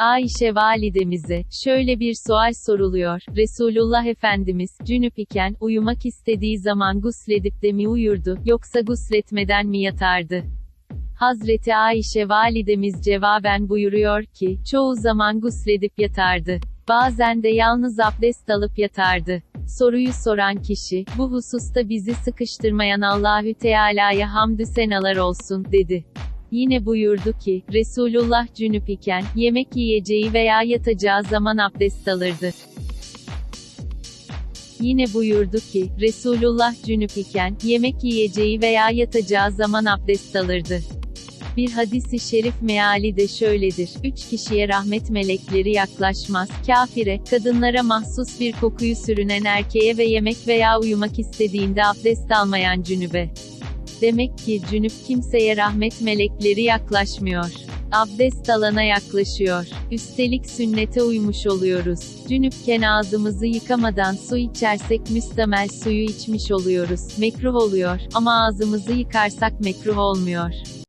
Ayşe validemize, şöyle bir sual soruluyor. Resulullah Efendimiz, cünüp iken, uyumak istediği zaman gusledip de mi uyurdu, yoksa gusletmeden mi yatardı? Hazreti Ayşe validemiz cevaben buyuruyor ki, çoğu zaman gusledip yatardı. Bazen de yalnız abdest alıp yatardı. Soruyu soran kişi, bu hususta bizi sıkıştırmayan Allahü Teala'ya hamdü senalar olsun, dedi. Yine buyurdu ki, Resulullah cünüp iken, yemek yiyeceği veya yatacağı zaman abdest alırdı. Yine buyurdu ki, Resulullah cünüp iken, yemek yiyeceği veya yatacağı zaman abdest alırdı. Bir hadisi şerif meali de şöyledir. Üç kişiye rahmet melekleri yaklaşmaz. Kafire, kadınlara mahsus bir kokuyu sürünen erkeğe ve yemek veya uyumak istediğinde abdest almayan cünübe. Demek ki cünüp kimseye rahmet melekleri yaklaşmıyor. Abdest alana yaklaşıyor. Üstelik sünnete uymuş oluyoruz. Cünüpken ağzımızı yıkamadan su içersek müstemel suyu içmiş oluyoruz. Mekruh oluyor ama ağzımızı yıkarsak mekruh olmuyor.